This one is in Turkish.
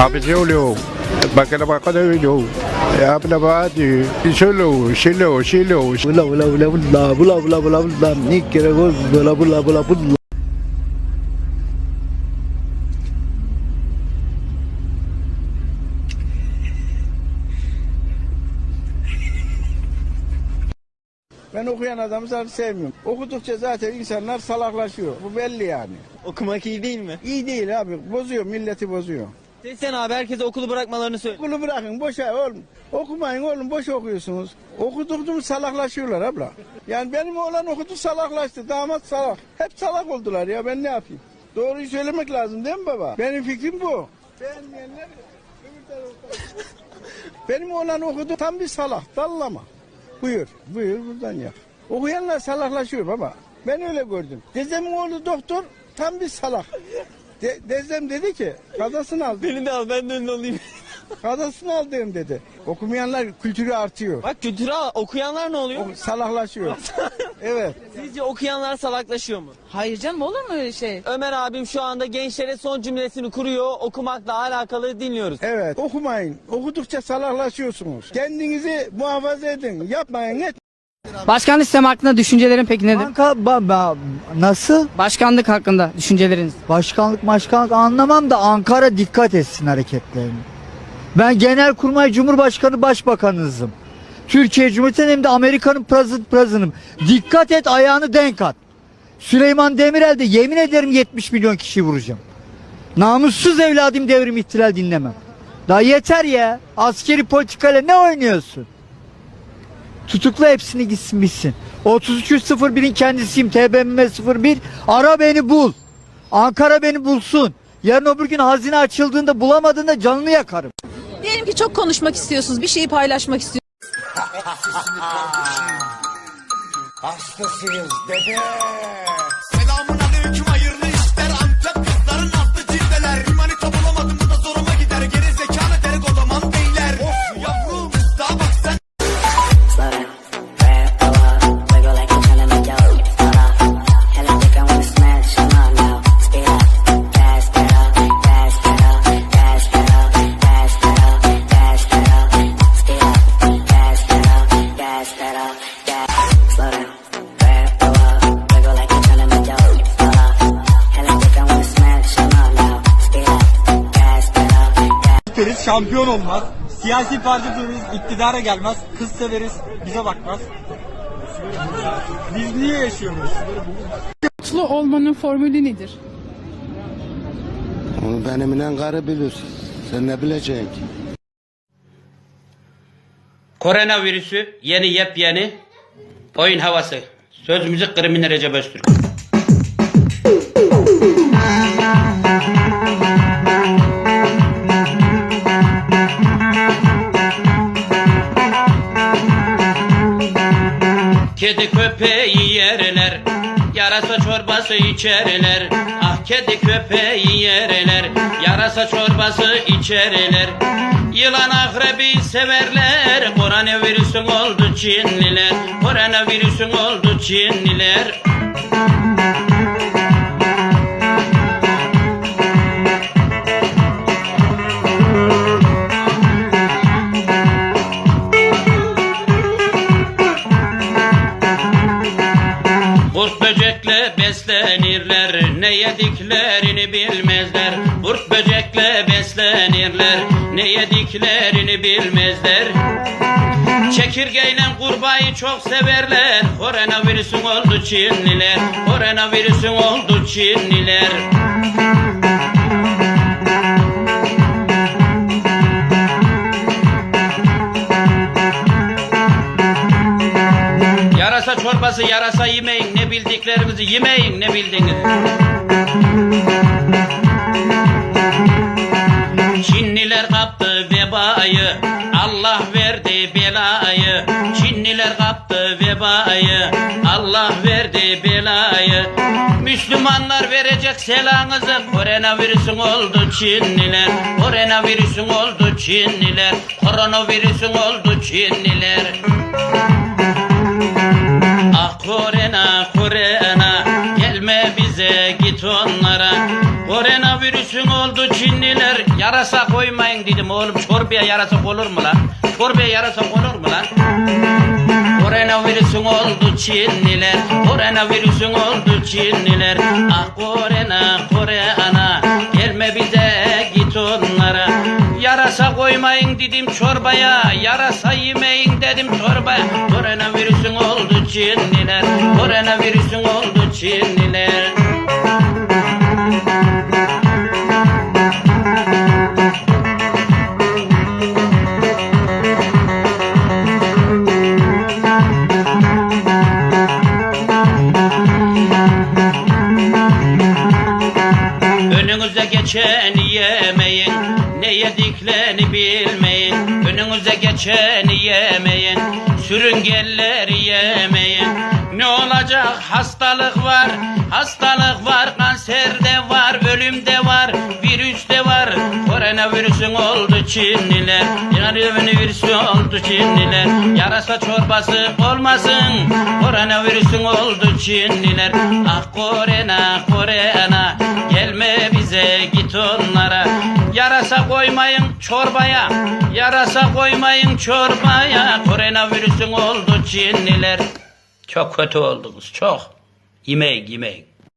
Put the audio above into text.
Abisolo, Bakalabakado, Ablabadi, Isolo, Shilo, Shilo, Bula bula bula bula bula bula bula bula ni kere go bula bula bula bula. Ben okuyan adamı zaten sevmiyorum. Okudukça zaten insanlar salaklaşıyor. Bu belli yani. Okumak iyi değil mi? İyi değil abi. Bozuyor, milleti bozuyor. Seslen abi herkese okulu bırakmalarını söyle. Okulu bırakın, boşa oğlum. Okumayın oğlum, boş okuyorsunuz. Okudukça mı salaklaşıyorlar abla. Yani benim oğlan okudu salaklaştı, damat salak. Hep salak oldular ya, ben ne yapayım? Doğruyu söylemek lazım değil mi baba? Benim fikrim bu. Beğenmeyenler. Benim oğlan okudu tam bir salak, dallama. Buyur, buyur buradan yap. Okuyanlar salaklaşıyor baba. Ben öyle gördüm. Dedemin oğlu doktor tam bir salak. De, dedem dedi ki kadasını al. Beni de al ben de ünlü olayım. Kadasını aldığım dedi. Okumayanlar kültürü artıyor. Bak kültürü al. Okuyanlar ne oluyor? O- salaklaşıyor. evet. Sizce okuyanlar salaklaşıyor mu? Hayır canım olur mu öyle şey? Ömer abim şu anda gençlere son cümlesini kuruyor. Okumakla alakalı dinliyoruz. Evet. Okumayın. Okudukça salaklaşıyorsunuz. Kendinizi muhafaza edin. Yapmayın. Et. Başkanlık sistemi hakkında düşüncelerin peki nedir? Banka ba, ba- nasıl? Başkanlık hakkında düşünceleriniz. Başkanlık başkanlık anlamam da Ankara dikkat etsin hareketlerine. Ben Genelkurmay Cumhurbaşkanı Başbakanınızım. Türkiye Cumhuriyeti'nin hem de Amerika'nın president president'ım. Dikkat et ayağını denk at. Süleyman Demirel de yemin ederim 70 milyon kişi vuracağım. Namussuz evladım devrim ihtilal dinlemem. Daha yeter ya. Askeri politikayla ne oynuyorsun? Tutukla hepsini gitsin bitsin. 3301'in kendisiyim TBMM 01. Ara beni bul. Ankara beni bulsun. Yarın öbür gün hazine açıldığında bulamadığında canını yakarım. Diyelim ki çok konuşmak istiyorsunuz, bir şeyi paylaşmak istiyorsunuz. Selamun severiz, şampiyon olmaz. Siyasi parti severiz, iktidara gelmez. Kız severiz, bize bakmaz. Biz niye yaşıyoruz? Mutlu olmanın formülü nedir? Onu benimle karı bilir. Sen ne bileceksin ki? Koronavirüsü yeni yepyeni oyun havası. Söz müzik kriminal Recep Öztürk. Kedi köpeği yerler, yarasa çorbası içerler. Ah kedi köpeği yerler, yarasa çorbası içerler. Yılan akrebi severler, koronavirüsün oldu Çinliler. Koronavirüsün oldu Çinliler. Kurt böcekle beslenirler Ne yediklerini bilmezler Kurt böcekle beslenirler Ne yediklerini bilmezler. Çekirgeyle kurbağayı çok severler. Koronavirüsün oldu Çinliler. Koronavirüsün oldu Çinliler. Yarasa çorbası yarasa yemeyin. Ne bildiklerinizi yemeyin ne bildiniz. Vebayı Allah verdi belayı. Müslümanlar verecek selanızı Koronavirüsün oldu Çinliler. Koronavirüsün oldu Çinliler. Koronavirüsün oldu Çinliler. Ah korena korena. Gelme bize git onlara. Koronavirüsün oldu Çinliler. Yarasa koymayın dedim oğlum. Çorbaya yarasa konur mu lan? Çorbaya yarasa konur mu lan? Koronavirüsün oldu Çinliler. Koronavirüsün oldu Çinliler. Ah korena korena Gelme bize git onlara. Yarasa koymayın dedim çorbaya Yarasa yemeyin dedim çorbaya. Koronavirüsün oldu Çinliler Koronavirüsün oldu Çinliler geçeni yemeyin Ne yediklerini bilmeyin. Önünüze geçeni yemeyin Sürüngelleri yemeyin. Ne olacak? Hastalık var Hastalık var kanser de var Ölüm de var virüs de var. Koronavirüsün oldu Çinliler Koronavirüsün oldu Çinliler. Yarasa çorbası olmasın Koronavirüsün oldu Çinliler. Ah korena korena Gelme bize git onlara. Yarasa koymayın çorbaya Yarasa koymayın çorbaya. Koronavirüsün oldu Çinliler. Çok kötü oldunuz çok. Yemeyin yemeyin